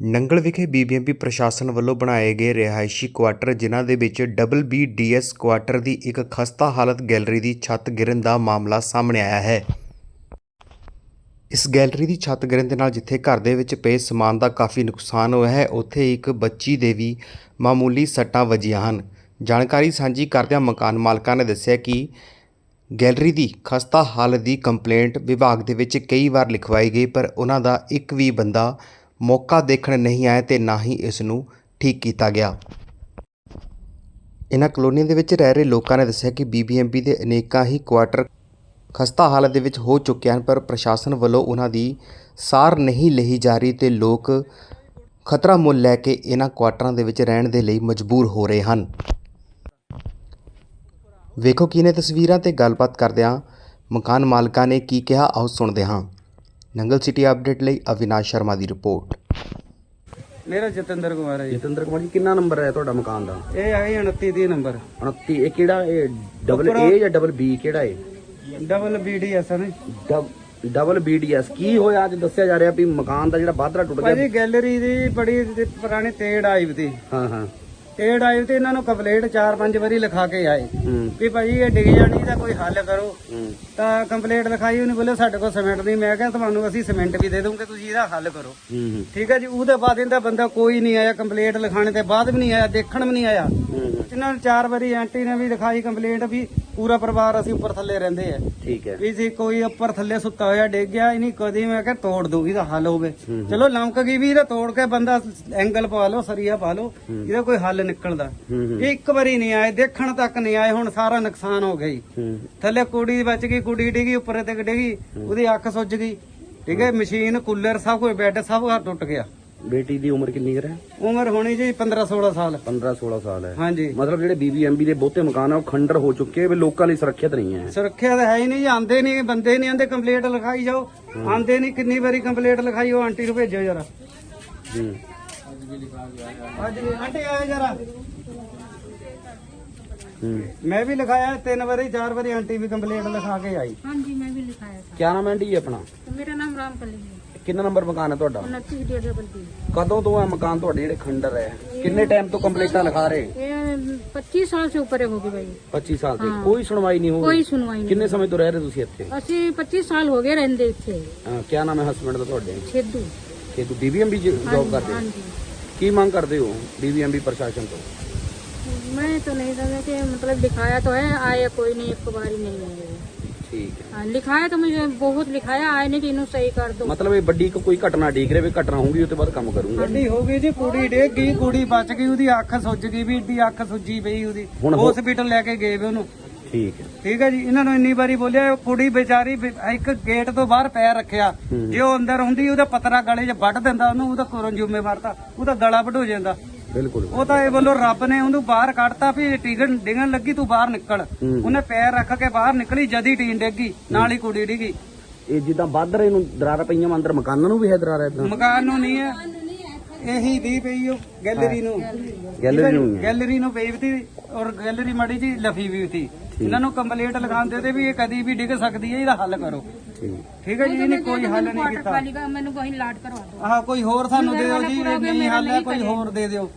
ਨੰਗਲ ਵਿਖੇ ਬੀਬੀਐਮਪੀ ਪ੍ਰਸ਼ਾਸਨ ਵੱਲੋਂ ਬਣਾਏ ਗਏ ਰਿਹਾਇਸ਼ੀ ਕੁਆਟਰ, ਜਿਨ੍ਹਾਂ ਦੇ ਵਿੱਚ ਡਬਲ ਬੀ ਡੀਐਸ ਕੁਆਟਰ ਦੀ ਇੱਕ ਖਸਤਾ ਹਾਲਤ ਗੈਲਰੀ ਦੀ ਛੱਤ ਗਿਰਨ ਦਾ ਮਾਮਲਾ ਸਾਹਮਣੇ ਆਇਆ ਹੈ। ਇਸ ਗੈਲਰੀ ਦੀ ਛੱਤ ਗਿਰਨ ਦੇ ਨਾਲ ਜਿੱਥੇ ਘਰ ਦੇ ਵਿੱਚ ਪਏ ਸਮਾਨ ਦਾ ਕਾਫੀ ਨੁਕਸਾਨ ਹੋਇਆ ਹੈ, ਉੱਥੇ ਇੱਕ ਬੱਚੀ ਦੇ ਵੀ ਮਾਮੂਲੀ ਸੱਟਾਂ ਵੱਜੀਆਂ ਹਨ। ਜਾਣਕਾਰੀ ਸਾਂਝੀ ਕਰਦਿਆਂ ਮਕਾਨ ਮਾਲਕਾਂ ਨੇ ਦੱਸਿਆ ਕਿ ਗੈਲਰੀ ਦੀ ਖਸਤਾ ਹਾਲਤ ਦੀ ਕੰਪਲੇਂਟ ਵਿਭਾਗ ਦੇ ਵਿੱਚ ਕਈ ਵਾਰ ਲਿਖਵਾਈ ਗਈ, ਪਰ ਉਹਨਾਂ ਦਾ ਇੱਕ ਵੀ ਬੰਦਾ ਮੌਕਾ ਦੇਖਣ ਨਹੀਂ ਆਇਆ ਤੇ ਨਾ ਹੀ ਇਸ ਨੂੰ ਠੀਕ ਕੀਤਾ ਗਿਆ। ਇਹਨਾਂ ਕਲੋਨੀਆਂ ਦੇ ਵਿੱਚ ਰਹਿ ਰਹੇ ਲੋਕਾਂ ਨੇ ਦੱਸਿਆ ਕਿ ਬੀਬੀਐਮਪੀ ਦੇ ਅਨੇਕਾਂ ਹੀ ਕੁਆਟਰ ਖਸਤਾ ਹਾਲਤ ਦੇ ਵਿੱਚ ਹੋ ਚੁੱਕੇ ਹਨ, ਪਰ ਪ੍ਰਸ਼ਾਸਨ ਵੱਲੋਂ ਉਹਨਾਂ ਦੀ ਸਾਰ ਨਹੀਂ ਲਈ ਜਾ ਰਹੀ ਤੇ ਲੋਕ ਖਤਰਾ ਮੁੱਲ ਲੈ ਕੇ ਇਹਨਾਂ ਕੁਆਟਰਾਂ ਦੇ ਵਿੱਚ ਰਹਿਣ ਦੇ ਲਈ ਮਜਬੂਰ ਹੋ ਰਹੇ ਹਨ। ਵੇਖੋ ਕੀ ਨੇ ਤਸਵੀਰਾਂ ਤੇ ਗੱਲਬਾਤ ਕਰਦਿਆਂ ਮਕਾਨ ਮਾਲਕਾਂ ਨੇ ਕੀ ਕਿਹਾ, ਆਓ ਸੁਣਦੇ ਹਾਂ। ਨੰਗਲ ਸਿਟੀ ਅਪਡੇਟ ਲਈ ਅਵਿਨਾਸ਼ ਸ਼ਰਮਾ ਦੀ ਰਿਪੋਰਟ। ਮੇਰਾ ਜਤਿੰਦਰ ਕੁਮਾਰ ਹੈ ਜੀ। ਜਤਿੰਦਰ ਕੁਮਾਰ ਜੀ ਕਿੰਨਾ ਨੰਬਰ ਹੈ ਤੁਹਾਡਾ ਮਕਾਨ ਦਾ? ਇਹ ਹੈ 29 ਦੀ ਨੰਬਰ। 29 ਇਹ ਕਿਹੜਾ ਇਹ ਡਬਲ ਏ ਜਾਂ ਡਬਲ ਬੀ ਕਿਹੜਾ ਹੈ ਡਬਲ ਬੀਡੀਐਸ ਨੇ ਡਬਲ ਬੀਡੀਐਸ ਕੀ ਹੋਇਆ? ਅੱਜ ਦੱਸਿਆ ਜਾ ਰਿਹਾ ਵੀ ਮਕਾਨ ਦਾ ਜਿਹੜਾ ਬਾਦਰਾ ਟੁੱਟ ਗਿਆ। ਭਾਜੀ ਗੈਲਰੀ ਦੀ ਬੜੀ ਪੁਰਾਣੀ ਤੇੜ ਆਈ ਵੀ ਤੀ ਹਾਂ ਹਾਂ। ਤੇੜ ਆਈ ਤੇ ਇਹਨਾਂ ਨੂੰ ਕੰਪਲੇਂਟ 4-5 ਵਾਰੀ ਲਿਖਾ ਕੇ ਆਏ। ਵੀ ਭਾਜੀ ਇਹ ਡਿੱਗ ਜਾਣੀ ਦਾ ਕੋਈ ਹੱਲ ਕਰੋ। ਤਾਂ ਕੰਪਲੇਂਟ ਲਿਖਾਈ ਉਹਨੇ ਬੋਲੇ ਸਾਡੇ ਕੋਲ ਸੀਮੈਂਟ ਨਹੀਂ। ਮੈਂ ਕਿਹਾ ਤੁਹਾਨੂੰ ਅਸੀਂ ਸੀਮੈਂਟ ਵੀ ਦੇ ਦੂੰਗੇ ਤੁਸੀਂ ਇਹਦਾ ਹੱਲ ਕਰੋ। ਠੀਕ ਹੈ ਜੀ ਉਹਦੇ ਬਾਅਦ ਇਹਦਾ ਬੰਦਾ ਕੋਈ ਨਹੀਂ ਆਇਆ ਕੰਪਲੇਂਟ ਲਿਖਾਣੇ ਤੇ ਬਾਅਦ ਵੀ ਨਹੀਂ ਆਇਆ ਦੇਖਣ ਵੀ ਨਹੀਂ ਆਇਆ। ਇਹਨਾਂ ਨੂੰ ਚਾਰ ਵਾਰੀ ਆਂਟੀ ਨੇ ਵੀ ਲਿਖਾਈ ਕੰਪਲੇਂਟ ਵੀ। ਪੂਰਾ ਪਰਿਵਾਰ ਅਸੀਂ ਉੱਪਰ ਥੱਲੇ ਰਹਿੰਦੇ ਆ। ਠੀਕ ਹੈ। ਵੀ ਜੇ ਕੋਈ ਉੱਪਰ ਥੱਲੇ ਸੁੱਤਾ ਹੋਇਆ ਡਿੱਗ ਗਿਆ ਇਹਨੀ ਕਦੀ ਮੈਂ ਕਿਹਾ ਤੋੜ ਦੋ ਇਹਦਾ ਹੱਲ ਹੋਵੇ। ਚਲੋ ਲੰਕ ਗਈ ਵੀ ਇਹਦਾ ਤੋੜ ਕੇ ਬੰਦਾ ਐਂਗਲ ਪਾ ਲਓ ਸਰੀਆ ਪਾ ਲਓ ਇਹਦਾ ਕੋਈ ਹੱਲ ਨਿਕਲਦਾ। ਇਹ ਇੱਕ ਵਾਰੀ ਨਹੀਂ ਆਏ ਦੇਖਣ ਤੱਕ ਨਹੀਂ ਆਏ ਹੁਣ ਸਾਰਾ ਨੁਕਸਾਨ ਹੋ ਗਿਆ ਜੀ। ਥੱਲੇ ਕੁੜੀ ਬਚ ਗਈ ਕੁੜੀ ਡਿੱਗੀ ਉੱਪਰ ਤੇ ਡਿੱਗੀ ਉਹਦੀ ਅੱਖ ਸੁੱਜ ਗਈ। ਠੀਕ ਹੈ ਮਸ਼ੀਨ ਕੂਲਰ ਸਭ ਕੁਝ ਬੈੱਡ ਸਭ ਕੁਝ ਟੁੱਟ ਗਿਆ। ਬੇਟੀ ਦੀ ਉਮਰ ਕਿੰਨੀ ਕਰ ਉਮਰ ਹੋਣੀ ਜੀ 15 16 ਸਾਲ। 15 16 ਸਾਲ ਹੈ। ਹਾਂਜੀ। ਮਤਲਬ ਜਿਹੜੇ ਬੀਬੀਐਮਬੀ ਦੇ ਬਹੁਤੇ ਮਕਾਨ ਆ ਉਹ ਖੰਡਰ ਹੋ ਚੁੱਕੇ ਵੀ ਲੋਕਾਂ ਲਈ ਸੁਰੱਖਿਅਤ ਨਹੀਂ ਹੈ। ਸੁਰੱਖਿਆ ਹੈ ਹੀ ਨਹੀਂ ਆਂਦੇ ਨਹੀਂ ਬੰਦੇ ਨਹੀਂ ਆਂਦੇ ਕੰਪਲੀਟ ਲਿਖਾਈ ਜਾਓ। ਆਂਦੇ ਨਹੀਂ ਕਿੰਨੀ ਵਾਰੀ ਕੰਪਲੀਟ ਲਿਖਾਈ ਉਹ ਆਂਟੀ ਨੂੰ ਭੇਜੋ ਜਰਾ। ਜੀ। ਅੱਜ ਵੀ ਆਂਟੀ ਆਇਆ ਜਰਾ। ਮੈਂ ਵੀ ਲਿਖਾਇਆ ਤਿੰਨ ਵਾਰੀ ਚਾਰ ਵਾਰੀ ਆਂਟੀ ਵੀ ਕੰਪਲੀਟ ਲਿਖਾ ਕੇ ਆਈ। ਹਾਂਜੀ ਮੈਂ ਵੀ ਲਿਖਾਇਆ ਸੀ। ਕੀ ਨਾਮ ਆਂਟੀ ਆਪਣਾ? ਮੇਰਾ ਨਾਮ ਰਾਮਕਲੀ ਹੈ। ਕਿੰਨਾ ਨੰਬਰ ਮਕਾਨ ਹੈ ਤੁਹਾਡਾ उनतीस डी डबल बी ਕਦੋਂ ਤੋਂ ਹੈ ਮਕਾਨ ਤੁਹਾਡੇ ਜਿਹੜੇ ਖੰਡਰ ਹੈ ਕਿੰਨੇ ਟਾਈਮ ਤੋਂ ਕੰਪਲੀਟਾਂ ਲਿਖਾ ਰਹੇ ये पच्चीस साल से ऊपर होगी भाई 25 ਸਾਲ ਤੇ ਕੋਈ ਸੁਣਵਾਈ ਨਹੀਂ ਹੋ कोई ਰਹੀ सुनवाई नहीं ਕਿੰਨੇ ਸਮੇਂ ਤੋਂ ਰਹਿ ਰਹੇ ਤੁਸੀਂ ਇੱਥੇ ਅਸੀਂ 25 ਸਾਲ ਹੋ ਗਏ ਰਹਿੰਦੇ ਇੱਥੇ ਅਹ ਕਿਆ ਨਾਮ ਹੈ ਹਸਬੰਡ ਦਾ ਤੁਹਾਡੇ ਛੇਦੂ ਕਿ ਤੂੰ ਬੀਬੀਐਮਬੀ ਜੌਬ ਕਰਦੇ ਹੋ? ਹਾਂਜੀ ਕੀ ਮੰਗ ਕਰਦੇ ਹੋ ਬੀਬੀਐਮਬੀ ਪ੍ਰਸ਼ਾਸਨ ਤੋਂ मैं तो नहीं समझ कि मतलब लिखाया तो है आया कोई नहीं एक बार ही नहीं आया ਠੀਕ ਹੈ हाँ, लिखाया तो मुझे बहुत लिखाया आए नहीं कि इन्हों सही कर दो ਮਤਲਬ ਇਹ ਵੱਡੀ ਕੋ- ਕੋਈ ਘਟਨਾ ਡੀਕ ਰਹੇ ਵੀ ਘਟਨਾ ਹੋਊਗੀ ਉਹ ਤੋਂ ਬਾਅਦ ਕੰਮ ਕਰੂੰਗਾ ਗੱਡੀ ਹੋ ਗਈ ਜੀ ਕੁੜੀ ਡਿੱਗ ਗਈ ਕੁੜੀ ਬਚ ਗਈ ਉਹਦੀ ਅੱਖ ਸੁੱਜ ਗਈ ਵੀ ਏਡੀ ਅੱਖ ਸੁੱਜੀ ਪਈ ਉਹਦੀ ਹੁਣ ਹੋ- ਹਸਪੀਟਲ ਲੈ ਕੇ ਗਏ ਵੇ ਉਹਨੂੰ ਠੀਕ ਹੈ ਠੀਕ ਹੈ ਜੀ ਇਹਨਾਂ ਨੂੰ ਇੰਨੀ ਵਾਰੀ ਬੋਲਿਆ ਉਹ ਕੁੜੀ ਵਿਚਾਰੀ ਵੀ ਇੱਕ ਗੇਟ ਤੋਂ ਬਾਹਰ ਪੈਰ ਰੱਖਿਆ ਜੇ ਉਹ ਅੰਦਰ ਹੁੰਦੀ ਉਹਦਾ ਪਤਰਾ ਗਲੇ 'ਚ ਵੱਢ ਦਿੰਦਾ ਉਹਨੂੰ ਉਹਦਾ ਕੋਰਨ ਜ਼ਿੰਮੇਵਾਰ ਤਾਂ ਉਹਦਾ ਗਲਾ ਵੱਢ ਹੋ ਜਾਂਦਾ ਬਿਲਕੁਲ। ਉਹ ਤਾਂ ਇਹ ਵੱਲੋਂ ਰੱਬ ਨੇ ਉਹਨੂੰ ਬਾਹਰ ਕੱਢਤਾ ਵੀ ਟਿਕਣ ਡਿਗਣ ਲੱਗੀ ਤੂੰ ਬਾਹਰ ਨਿਕਲ। ਉਹਨੇ ਪੈਰ ਰੱਖ ਕੇ ਬਾਹਰ ਨਿਕਲੀ ਜਦੀ ਟੀਨ ਡਿੱਗੀ ਨਾਲ ਹੀ ਕੁੜੀ ਡਿੱਗੀ। ਇਹ ਜਿੱਦਾਂ ਵੱਧ ਰਹੇ ਨੂੰ ਦਰਾਰਾਂ ਪਈਆਂ ਅੰਦਰ ਮਕਾਨਾਂ ਨੂੰ ਵੀ ਹੈ ਦਰਾਰਾਂ ਇਦਾਂ? ਮਕਾਨ ਨੂੰ ਨਹੀਂ ਹੈ। ਇਹੀ ਦੀ ਪਈ ਉਹ ਗੈਲਰੀ ਨੂੰ। ਗੈਲਰੀ ਨੂੰ ਗੈਲਰੀ ਨੂੰ ਪਈ ਵੀ ਤੀ ਔਰ ਗੈਲਰੀ ਮਾੜੀ ਜੀ ਲਫੀ ਵੀ ਸੀ। ਇਹਨਾਂ ਨੂੰ ਕੰਪਲੀਟ ਲਗਾਉਂਦੇ ਤੇ ਵੀ ਇਹ ਕਦੀ ਵੀ ਡਿੱਗ ਸਕਦੀ ਹੈ ਇਹਦਾ ਹੱਲ ਕਰੋ। ਠੀਕ। ਹੈ ਜੀ ਇਹਨੇ ਕੋਈ ਹੱਲ ਨਹੀਂ ਕੀਤਾ। ਵਾਲੀਗਾ ਮੈਨੂੰ ਕੋਈ ਲਾਟ ਕਰਵਾ ਦਿਓ। ਆਹ ਕੋਈ ਹੋਰ ਸਾਨੂੰ ਦੇ ਦਿਓ ਜੀ ਇਹ ਨਹੀਂ ਹੱਲ ਹੈ ਕੋਈ ਹੋਰ ਦੇ ਦਿਓ।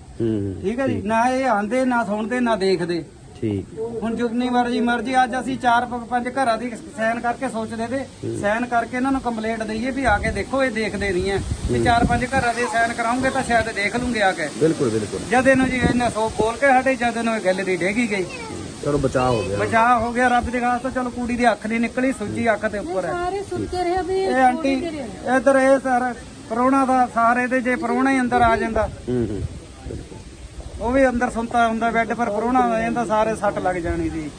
ਠੀਕ ਹੈ ਜੀ ਨਾ ਇਹ ਆਂਦੇ ਨਾ ਸੁਣਦੇ ਨਾ ਦੇਖਦੇ। ਠੀਕ। ਹੁਣ ਜਿੰਨੀ ਵਾਰ ਜੀ ਮਰਜ਼ੀ ਅੱਜ ਅਸੀਂ ਚਾਰ ਪੰਜ ਘਰਾਂ ਦੀ ਸੈਨ ਕਰਕੇ ਸੋਚਦੇ ਤੇ ਸੈਨ ਕਰਕੇ ਇਹਨਾਂ ਨੂੰ ਕੰਪਲੇਂਟ ਦਈਏ ਵੀ ਆ ਕੇ ਦੇਖੋ ਇਹ ਦੇਖਦੇ ਨਹੀਂ ਐ ਤੇ ਚਾਰ ਪੰਜ ਘਰਾਂ ਦੇ ਸੈਨ ਕਰਾਉਂਗੇ ਤਾਂ ਸ਼ਾਇਦ ਦੇਖ ਲੂਗੇ ਆ ਕੇ। ਬਿਲਕੁਲ ਬਿਲਕੁਲ। ਜਦ ਇਹਨੂੰ ਜੀ ਇਹਨੇ ਸੋ ਬੋਲ ਕੇ ਹਟੇ ਜਦ ਇਹਨੂੰ ਇਹ ਗੈਲਰੀ ਡੇਗੀ ਗਈ। ਚਲੋ ਬਚਾ ਹੋ ਗਿਆ। ਬਚਾਅ ਹੋ ਗਿਆ ਰੱਬ ਦੀ ਖਾਸ ਚਲੋ ਕੁੜੀ ਦੀ ਅੱਖ ਨਹੀਂ ਨਿਕਲੀ ਸੁੱਜੀ ਅੱਖ ਦੇ ਉੱਪਰ। ਹੈ ਸਾਰੇ ਸੁੱਤੇ ਰਹੇ ਵੀ ਇਹ ਆਂਟੀ ਇਧਰ ਇਹ ਸਾਰਾ ਪਰੋਣਾ ਦਾ ਸਾਰੇ ਦੇ ਜੇ ਪਰੋਣਾ ਹੀ ਅੰਦਰ ਆ ਜਾਂਦਾ। ਉਹ ਵੀ ਅੰਦਰ ਸੁੰਤਾ ਹੁੰਦਾ ਬੈੱਡ ਪਰ ਪਰੋਣਾ ਆ ਜਾਂਦਾ ਸਾਰੇ ਸੱਟ ਲੱਗ ਜਾਣੀ ਸੀ।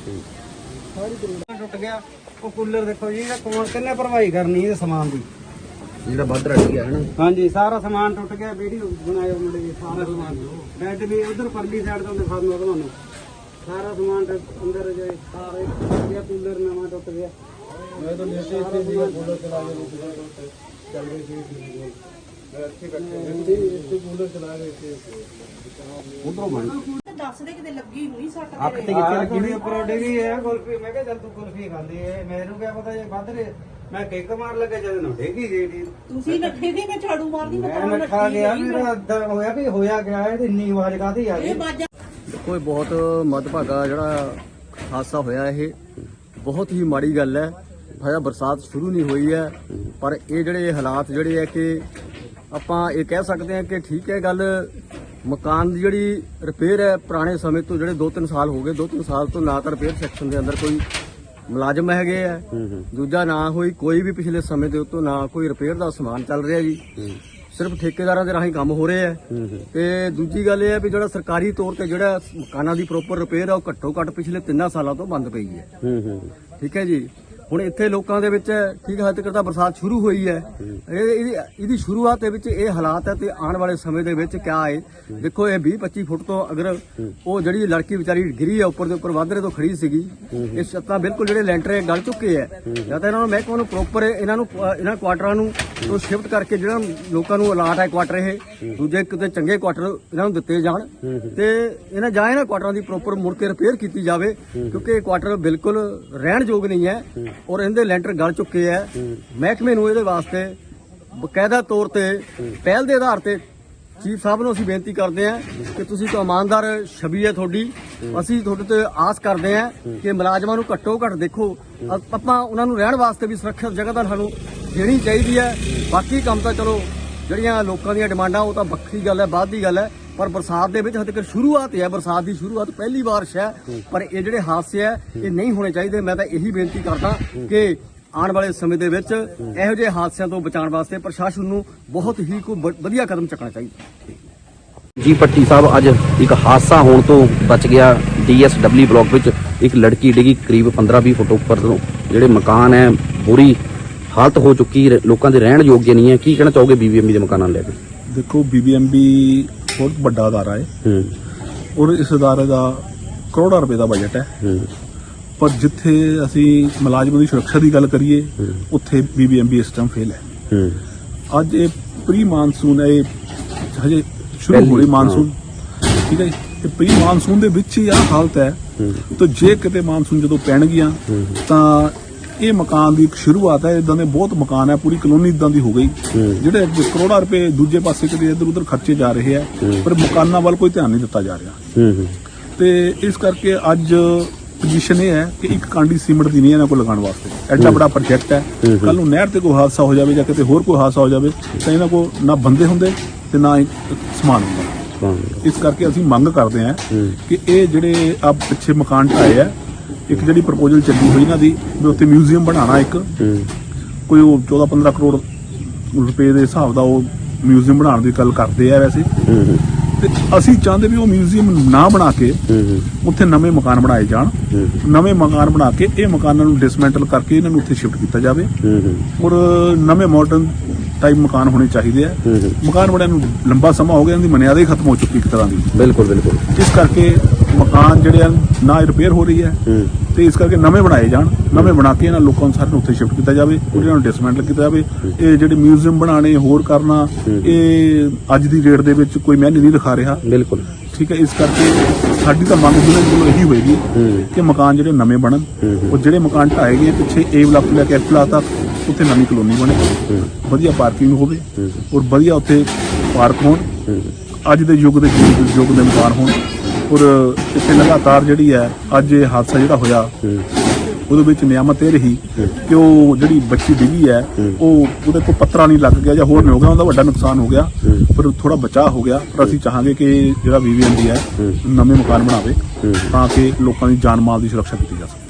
ਸਾਰੀ ਦਰਵਾਜ਼ਾ ਟੁੱਟ ਗਿਆ। ਉਹ ਕੂਲਰ ਦੇਖੋ ਜੀ ਇਹਦਾ ਕੌਣ ਕਿੰਨੇ ਭਰਵਾਈ ਕਰਨੀ ਇਹ ਸਮਾਨ ਦੀ। ਜਿਹੜਾ ਵੱਧ ਰਹਿ ਗਿਆ ਹੈ ਨਾ ਹਾਂਜੀ ਸਾਰਾ ਸਮਾਨ ਟੁੱਟ ਗਿਆ ਵੀਡੀਓ ਬਣਾਇਓ ਮੁੰਡੇ ਜੀ, ਸਾਰਾ ਸਮਾਨ। ਬੈੱਡ ਵੀ ਉਧਰ ਪਰਲੀ ਸਾਈਡ ਤੋਂ ਦਿਖਾ ਤੁਹਾਨੂੰ। ਸਾਰਾ ਸਮਾਨ ਟੁੱਟ- ਅੰਦਰ ਜੇ ਸਾਰੇ ਟੁੱਟ ਗਿਆ ਕੂਲਰ ਨਵਾਂ ਟੁੱਟ ਗਿਆ। ਮੈਂ ਤਾਂ ਨੀਚੇ ਇੱਥੇ ਸੀ ਕੂਲਰ ਚਲਾ ਕੇ ਚੱਲ ਰਹੀ ਸੀ ਕੂਲਰ ਚਲਾ ਰਹੇ ਸੀ। ਉਧਰੋਂ ਬਣ ਦੱਸਦੇ ਕਿਤੇ ਲੱਗੀ ਹੋਈ ਸੱਟ ਅੱਖ ਤੇ ਕਿੱਥੇ ਲੱਗੀ ਹੋਈ? ਪ੍ਰੋਡੇ ਵੀ ਹੈ ਕੁਲਫੀ। ਮੈਂ ਕਿਹਾ ਚੱਲ ਤੂੰ ਕੁਲਫੀ ਖਾਂਦੀ ਹੈ। ਮੈਨੂੰ ਕਿਆ ਪਤਾ ਜੇ ਵੱਧ ਰੇ ਮੈਂ ਕਿੱਕ ਮਾਰ ਲੱਗਾ ਜਦ ਨੂੰ ਡੇਗੀ ਜਿਹੜੀ ਤੁਸੀਂ ਨੱਠੇ ਦੀ ਮੈਂ ਝਾੜੂ ਮਾਰਦੀ ਮੈਂ ਮੈਂ ਤਾਂ ਨੱਠਾ ਗਿਆ। ਮੇਰਾ ਅੱਧਾ ਹੋਇਆ ਵੀ ਹੋਇਆ ਗਿਆ ਇਹ ਤੇ ਇੰਨੀ ਆਵਾਜ਼ ਕਾਹਦੀ ਆ ਗਈ? ਦੇਖੋ ਇਹ ਬਹੁਤ ਮੱਦਭਾਗਾ ਜਿਹੜਾ ਹਾਦਸਾ ਹੋਇਆ ਇਹ। ਬਹੁਤ ਹੀ ਮਾੜੀ ਗੱਲ ਹੈ। ਹਜੇ ਬਰਸਾਤ ਸ਼ੁਰੂ ਨਹੀਂ ਹੋਈ ਹੈ। ਪਰ ਇਹ ਜਿਹੜੇ ਹਾਲਾਤ ਜਿਹੜੇ ਹੈ ਕਿ ਆਪਾਂ ਇਹ ਕਹਿ ਸਕਦੇ ਹਾਂ ਕਿ ਠੀਕ ਹੈ ਗੱਲ। ਮਕਾਨ ਦੀ ਜਿਹੜੀ ਰਿਪੇਅਰ ਹੈ ਪੁਰਾਣੇ ਸਮੇਂ ਤੋਂ ਜਿਹੜੇ 2-3 ਸਾਲ ਹੋ ਗਏ। 2-3 ਸਾਲ ਤੋਂ ਨਾ ਤਾਂ ਰਿਪੇਅਰ ਸੈਕਸ਼ਨ ਦੇ ਅੰਦਰ ਕੋਈ ਮੁਲਾਜ਼ਮ ਹੈਗੇ ਆ। ਦੂਜਾ ਨਾ ਹੋਈ ਕੋਈ ਵੀ ਪਿਛਲੇ ਸਮੇਂ ਦੇ ਉੱਤੋਂ ਨਾ ਕੋਈ ਰਿਪੇਅਰ ਦਾ ਸਮਾਨ ਚੱਲ ਰਿਹਾ ਜੀ। ਸਿਰਫ ਠੇਕੇਦਾਰਾਂ ਦੇ ਰਾਹੀਂ ਕੰਮ ਹੋ ਰਿਹਾ ਹੈ ਤੇ ਦੂਜੀ ਗੱਲ ਇਹ ਹੈ ਵੀ ਜਿਹੜਾ ਸਰਕਾਰੀ ਤੌਰ ਤੇ ਜਿਹੜਾ ਮਕਾਨਾਂ ਦੀ ਪ੍ਰੋਪਰ ਰਿਪੇਅਰ ਆ ਉਹ ਘੱਟੋ ਘੱਟ ਪਿਛਲੇ 3 ਸਾਲਾਂ ਤੋਂ ਬੰਦ ਪਈ ਹੈ। ਠੀਕ ਹੈ ਜੀ। ਹੁਣ ਇੱਥੇ ਲੋਕਾਂ ਦੇ ਵਿੱਚ ਠੀਕ ਹੱਦ ਤੱਕ ਤਾਂ ਬਰਸਾਤ ਸ਼ੁਰੂ ਹੋਈ ਹੈ। ਇਹ ਇਹਦੀ ਇਹਦੀ ਸ਼ੁਰੂਆਤ ਦੇ ਵਿੱਚ ਇਹ ਹਾਲਾਤ ਹੈ ਤੇ ਆਉਣ ਵਾਲੇ ਸਮੇਂ ਦੇ ਵਿੱਚ ਕਿਆ ਹੈ। ਦੇਖੋ ਇਹ 20 25 ਫੁੱਟ ਤੋਂ ਅਗਰ ਉਹ ਜਿਹੜੀ ਲੜਕੀ ਵਿਚਾਰੀ ਗਿਰੀ ਹੈ ਉੱਪਰ ਦੇ ਉੱਪਰ ਵਾਧਰੇ ਤੋਂ ਖੜੀ ਸੀਗੀ ਇਹ ਛੱਤਾਂ ਬਿਲਕੁਲ ਜਿਹੜੇ ਲੈਂਟਰ ਗਲ ਚੁੱਕੇ ਹੈ। ਜਾਂ ਤਾਂ ਇਹਨਾਂ ਨੂੰ ਮਹਿਕਮੇ ਨੂੰ ਪ੍ਰੋਪਰ ਇਹਨਾਂ ਨੂੰ ਇਹਨਾਂ ਕੁਆਟਰਾਂ ਨੂੰ ਤੋਂ ਸ਼ਿਫਟ ਕਰਕੇ ਜਿਹੜਾ ਲੋਕਾਂ ਨੂੰ ਅਲਾਟ ਹੈ ਕੁਆਟਰ ਇਹ ਦੂਜੇ ਕਿਤੇ ਚੰਗੇ ਕੁਆਟਰ ਇਹਨਾਂ ਨੂੰ ਦਿੱਤੇ ਜਾਣ। ਤੇ ਇਹਨਾਂ ਜਾਂ ਇਹਨਾਂ ਕੁਆਟਰਾਂ ਦੀ ਪ੍ਰੋਪਰ ਮੁੜ ਕੇ ਰਿਪੇਅਰ ਕੀਤੀ ਜਾਵੇ ਕਿਉਂਕਿ ਇਹ ਕੁਆਟਰ ਬਿਲਕੁਲ ਰਹਿਣ ਯੋਗ ਨਹੀਂ ਹੈ। ਔਰ ਇਹਦੇ ਲੈਂਟਰ ਗਲ ਚੁੱਕੇ ਹੈ ਮਹਿਕਮੇ ਨੂੰ ਇਹਦੇ ਵਾਸਤੇ ਬਕਾਇਦਾ ਤੌਰ ਤੇ ਪਹਿਲ ਦੇ ਆਧਾਰ ਤੇ ਚੀਫ ਸਾਹਿਬ ਨੂੰ ਅਸੀਂ ਬੇਨਤੀ ਕਰਦੇ ਹਾਂ ਕਿ ਤੁਸੀਂ ਤਾਂ ਇਮਾਨਦਾਰ ਛਵੀ ਹੈ ਤੁਹਾਡੀ। ਅਸੀਂ ਤੁਹਾਡੇ ਤੇ ਆਸ ਕਰਦੇ ਹਾਂ ਕਿ ਮੁਲਾਜ਼ਮਾਂ ਨੂੰ ਘੱਟੋ ਘੱਟ ਦੇਖੋ। ਆਪਾਂ ਉਹਨਾਂ ਨੂੰ ਰਹਿਣ ਵਾਸਤੇ ਵੀ ਸੁਰੱਖਿਅਤ ਜਗ੍ਹਾ ਤਾਂ ਸਾਨੂੰ ਦੇਣੀ ਚਾਹੀਦੀ ਹੈ। ਬਾਕੀ ਕੰਮ ਤਾਂ ਚਲੋ, ਜਿਹੜੀਆਂ ਲੋਕਾਂ ਦੀਆਂ ਡਿਮਾਂਡਾਂ ਉਹ ਤਾਂ ਵੱਖਰੀ ਗੱਲ ਹੈ, ਬਾਅਦ ਦੀ ਗੱਲ ਹੈ। ਪਰ ਬਰਸਾਤ ਦੇ ਵਿੱਚ ਹਜੇ ਤੱਕ ਸ਼ੁਰੂਆਤ ਹੈ ਬਰਸਾਤ ਦੀ ਸ਼ੁਰੂਆਤ ਪਹਿਲੀ ਬਾਰਿਸ਼ ਹੈ ਪਰ ਇਹ ਜਿਹੜੇ ਹਾਦਸੇ ਹੈ ਇਹ ਨਹੀਂ ਹੋਣੇ ਚਾਹੀਦੇ। ਮੈਂ ਤਾਂ ਇਹੀ ਬੇਨਤੀ ਕਰਦਾ ਕਿ ਆਉਣ ਵਾਲੇ ਸਮੇਂ ਦੇ ਵਿੱਚ ਇਹੋ ਜਿਹੇ ਹਾਦਸਿਆਂ ਤੋਂ ਬਚਾਉਣ ਵਾਸਤੇ ਪ੍ਰਸ਼ਾਸਨ ਨੂੰ ਬਹੁਤ ਹੀ ਕੋਈ ਵ- ਵਧੀਆ ਕਦਮ ਚੱਕਣਾ ਚਾਹੀਦਾ। ਜੀ ਪੱਟੀ ਸਾਹਿਬ ਅੱਜ ਇੱਕ ਹਾਦਸਾ ਹੋਣ ਤੋਂ ਬਚ ਗਿਆ। ਡੀਐਸਡਬਲਯੂ ਬਲਾਕ ਵਿੱਚ ਇੱਕ ਲੜਕੀ ਡਿੱਗੀ ਕਰੀਬ 15-20 ਫੁੱਟ ਉੱਪਰ ਤੋਂ। ਜਿਹੜੇ ਮਕਾਨ ਹੈ ਬੁਰੀ ਹਾਲਤ ਹੋ ਚੁੱਕੀ ਲੋਕਾਂ ਦੇ ਰਹਿਣ ਯੋਗ ਨਹੀਂ ਹੈ। ਕੀ ਕਹਿਣਾ ਚਾਹੋਗੇ ਬੀਬੀਐਮਬੀ ਦੇ ਮਕਾਨਾਂ ਨੂੰ ਲੈ ਕੇ? ਦੇਖੋ ਬੀਬੀਐਮਬੀ ਬਹੁਤ ਵੱਡਾ ਅਦਾਰਾ ਹੈ ਹੂੰ। ਔਰ ਇਸ ਅਦਾਰੇ ਦਾ ਕਰੋੜਾਂ ਰੁਪਏ ਦਾ ਬਜਟ ਹੈ। ਹੂੰ। ਪਰ ਜਿੱਥੇ ਅਸੀਂ ਮੁਲਾਜ਼ਮਾਂ ਦੀ ਸੁਰੱਖਿਆ ਦੀ ਗੱਲ ਕਰੀਏ ਉੱਥੇ ਬੀਬੀਐਮਬੀ ਇਸ ਟਾਈਮ ਫੇਲ ਹੈ। ਹੂੰ। ਅੱਜ ਇਹ ਪ੍ਰੀ ਮਾਨਸੂਨ ਹੈ ਇਹ ਹਜੇ ਸ਼ੁਰੂ ਹੋਈ ਮਾਨਸੂਨ ਠੀਕ ਹੈ? ਤੇ ਪ੍ਰੀ ਮਾਨਸੂਨ ਦੇ ਵਿੱਚ ਹੀ ਆਹ ਹਾਲਤ ਹੈ। ਤਾਂ ਜੇ ਕਿਤੇ ਮਾਨਸੂਨ ਜਦੋਂ ਪੈਣਗੀਆਂ ਤਾਂ ਇਹ ਮਕਾਨ ਦੀ ਇੱਕ ਸ਼ੁਰੂਆਤ ਹੈ ਇਦਾਂ ਦੇ ਬਹੁਤ ਮਕਾਨ ਹੈ ਪੂਰੀ ਕਲੋਨੀ ਇਦਾਂ ਦੀ ਹੋ ਗਈ। ਜਿਹੜੇ ਕਰੋੜਾਂ ਰੁਪਏ ਦੂਜੇ ਪਾਸੇ ਕਿਤੇ ਇੱਧਰ ਉੱਧਰ ਖਰਚੇ ਜਾ ਰਹੇ ਆ ਪਰ ਮਕਾਨਾਂ ਵੱਲ ਕੋਈ ਧਿਆਨ ਨਹੀਂ ਦਿੱਤਾ ਜਾ ਰਿਹਾ। ਤੇ ਇਸ ਕਰਕੇ ਅੱਜ ਪੋਜੀਸ਼ਨ ਇਹ ਹੈ ਕਿ ਇੱਕ ਕਾਂਡੀ ਸੀਮਿੰਟ ਦੀ ਨਹੀਂ ਇਹਨਾਂ ਕੋਲ ਲਗਾਉਣ ਵਾਸਤੇ। ਐਡਾ ਬੜਾ ਪ੍ਰੋਜੈਕਟ ਹੈ। ਕੱਲ ਨੂੰ ਨਹਿਰ ਤੇ ਕੋਈ ਹਾਦਸਾ ਹੋ ਜਾਵੇ ਜਾਂ ਕਿਤੇ ਹੋਰ ਕੋਈ ਹਾਦਸਾ ਹੋ ਜਾਵੇ ਤਾਂ ਇਹਨਾਂ ਕੋਲ ਨਾ ਬੰਦੇ ਹੁੰਦੇ ਤੇ ਨਾ ਸਮਾਨ ਹੁੰਦਾ। ਇਸ ਕਰਕੇ ਅਸੀਂ ਮੰਗ ਕਰਦੇ ਹਾਂ ਕਿ ਇਹ ਜਿਹੜੇ ਆ ਪਿੱਛੇ ਮਕਾਨ ਢਾਏ ਆ ਇੱਕ ਜਿਹੜੀ ਪ੍ਰਪੋਜ਼ਲ ਚੱਲੀ ਹੋਈ ਇਹਨਾਂ ਦੀ ਵੀ ਉੱਥੇ ਮਿਊਜ਼ੀਅਮ ਬਣਾਉਣਾ ਇੱਕ। ਕੋਈ ਉਹ 14 15 ਕਰੋੜ ਰੁਪਏ ਦੇ ਹਿਸਾਬ ਦਾ ਉਹ ਮਿਊਜ਼ੀਅਮ ਬਣਾਉਣ ਦੀ ਗੱਲ ਕਰਦੇ ਆ ਵੈਸੇ। ਤੇ ਅਸੀਂ ਚਾਹੁੰਦੇ ਵੀ ਉਹ ਮਿਊਜ਼ੀਅਮ ਨਾ ਬਣਾ ਕੇ ਉੱਥੇ ਨਵੇਂ ਮਕਾਨ ਬਣਾਏ ਜਾਣ। ਨਵੇਂ ਮਕਾਨ ਬਣਾ ਕੇ ਇਹ ਮਕਾਨਾਂ ਨੂੰ ਡਿਸਮੈਂਟਲ ਕਰਕੇ ਇਹਨਾਂ ਨੂੰ ਉੱਥੇ ਸ਼ਿਫਟ ਕੀਤਾ ਜਾਵੇ। ਔਰ ਨਵੇਂ ਮਾਡਰਨ ਟਾਈਪ ਮਕਾਨ ਹੋਣੇ ਚਾਹੀਦੇ ਆ। ਮਕਾਨ ਬਣਿਆ ਨੂੰ ਲੰਬਾ ਸਮਾਂ ਹੋ ਗਿਆ ਇਹਨਾਂ ਦੀ ਮਨਿਆਦਾ ਹੀ ਖਤਮ ਹੋ ਚੁੱਕੀ ਇੱਕ ਤਰ੍ਹਾਂ ਦੀ। ਬਿਲਕੁਲ ਬਿਲਕੁਲ। ਇਸ ਕਰਕੇ ਮਕਾਨ ਜਿਹੜੇ ਆ ਨਾ ਰਿਪੇਅਰ ਹੋ ਰਹੀ ਹੈ ਤੇ ਇਸ ਕਰਕੇ ਨਵੇਂ ਬਣਾਏ ਜਾਣ ਨਵੇਂ ਬਣਾ ਕੇ ਇਹਨਾਂ ਲੋਕਾਂ ਨੂੰ ਸਾਰਿਆਂ ਨੂੰ ਉੱਥੇ ਸ਼ਿਫਟ ਕੀਤਾ ਜਾਵੇ ਉਹਨਾਂ ਨੂੰ ਡਿਸਮੈਂਟਲ ਕੀਤਾ ਜਾਵੇ। ਇਹ ਜਿਹੜੇ ਮਿਊਜ਼ੀਅਮ ਬਣਾਣੇ ਹੋਰ ਕਰਨਾ ਇਹ ਅੱਜ ਦੀ ਡੇਟ ਦੇ ਵਿੱਚ ਕੋਈ ਮਾਇਨੇ ਨਹੀਂ ਦਿਖਾ ਰਿਹਾ। ਬਿਲਕੁਲ। ਠੀਕ ਹੈ ਇਸ ਕਰਕੇ ਸਾਡੀ ਤਾਂ ਮੰਗ ਜਿਹਨਾਂ ਕੋਲ ਇਹੀ ਹੋਏਗੀ ਕਿ ਮਕਾਨ ਜਿਹੜੇ ਨਵੇਂ ਬਣਨ। ਉਹ ਜਿਹੜੇ ਮਕਾਨ ਢਾਏ ਗਏ ਪਿੱਛੇ ਏ ਬਲਾਕ ਲੈ ਕੇ ਐਫ ਬਲਾਕ ਤੱਕ ਉੱਥੇ ਨਵੀਂ ਕਲੋਨੀ ਬਣੇ। ਵਧੀਆ ਪਾਰਕਿੰਗ ਹੋਵੇ ਔਰ ਵਧੀਆ ਉੱਥੇ ਪਾਰਕ ਹੋਣ। ਅੱਜ ਦੇ ਯੁੱਗ ਦੇ ਯੁੱਗ- ਯੁੱਗ ਦੇ ਮਕਾਨ ਹੋਣ। ਔਰ ਇੱਥੇ ਲਗਾਤਾਰ ਜਿਹੜੀ ਹੈ ਅੱਜ ਇਹ ਹਾਦਸਾ ਜਿਹੜਾ ਹੋਇਆ ਉਹਦੇ ਵਿੱਚ ਨਿਆਮਤ ਇਹ ਰਹੀ ਕਿ ਉਹ ਜਿਹੜੀ ਬੱਚੀ ਡਿੱਗੀ ਹੈ ਉਹ ਉਹਦੇ ਕੋਲ ਪੱਤਰਾ ਨਹੀਂ ਲੱਗ ਗਿਆ ਜਾਂ ਹੋਰ ਨਹੀਂ ਹੋ ਗਿਆ ਉਹਦਾ ਵੱਡਾ ਨੁਕਸਾਨ ਹੋ ਗਿਆ। ਪਰ ਥੋੜਾ ਬਚਾਅ ਹੋ ਗਿਆ ਪਰ ਅਸੀਂ ਚਾਹਾਂਗੇ ਕਿ ਜਿਹੜਾ ਵੀਵੀਐਮਡੀ ਹੈ ਨਵੇਂ ਮਕਾਨ ਬਣਾਵੇ ਤਾਂ ਕਿ ਲੋਕਾਂ ਦੀ ਜਾਨ ਮਾਲ ਦੀ ਸੁਰੱਖਿਆ ਕੀਤੀ ਜਾ ਸਕੇ।